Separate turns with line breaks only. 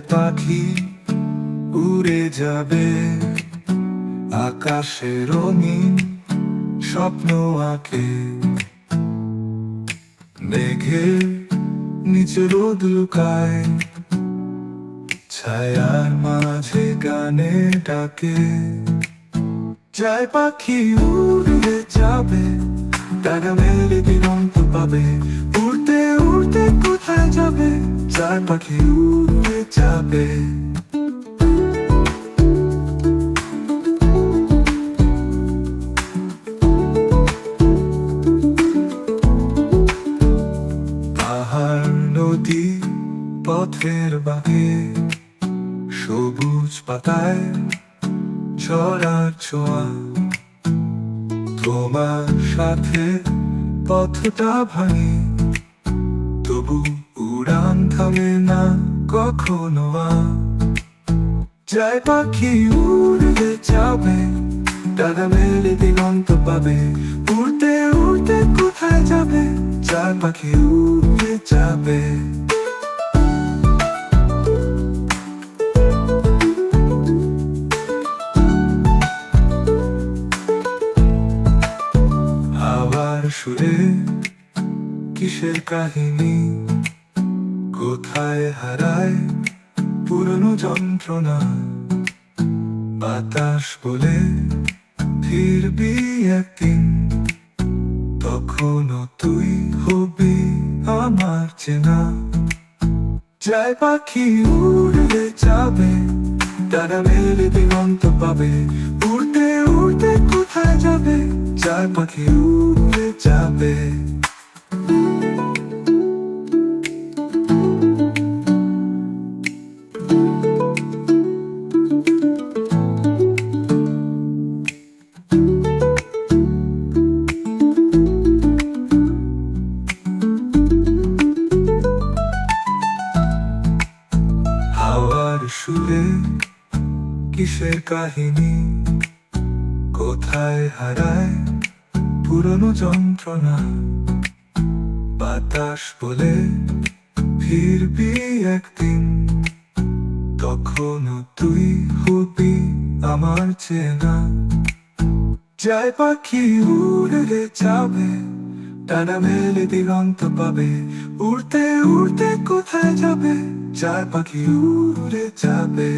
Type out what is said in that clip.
পাখি উড়ে যাবে। আকাশে রঙিন স্বপ্ন আঁকে। মেঘের নিচে রোদ লুকায়। ছায়ার মাঝে গানে ডাকে। যায় পাখি উড়ে যাবে ডানা মেলে দিগন্ত পাবে। কোথায় যাবে? যায় পাখি উড়ে যাবে। নদী, পথের বাঁকে, সবুজ পাতায় ছড়ার ছোঁয়া। সাথে পথটা ভাঙে। তবু উড়ান থামে না কখনো। যায় পাখি উড়ে যাবে ডানা মেলে দিগন্ত পাবে, উড়তে উড়তে কোথায় যাবে যায় পাখি উড়ে হাওয়ার সুরে কিসের কাহিনী? কোথায় হারায় পুরনো যন্ত্রণা? বাতাস বলে ফিরবি একদিন। তখনও তুই হবি আমার চেনা। যায় পাখি উড়ে যাবে, ডানা মেলে দিগন্ত পাবে। উড়তে উড়তে কোথায় যাবে? যায় পাখি উড়ে যাবে। হাওয়ার কিসের কাহিনী? কোথায় হারায় পুরনো যন্ত্রণা? বাতাস বলে ফিরবি একদিন। তখনও তুই হবি আমার চেনা। যায় পাখি উড়ে যাবে ডানা মেলে দিগন্ত পাবে, উড়তে উড়তে কোথায় যাবে? যায় পাখি উড়ে যাবে।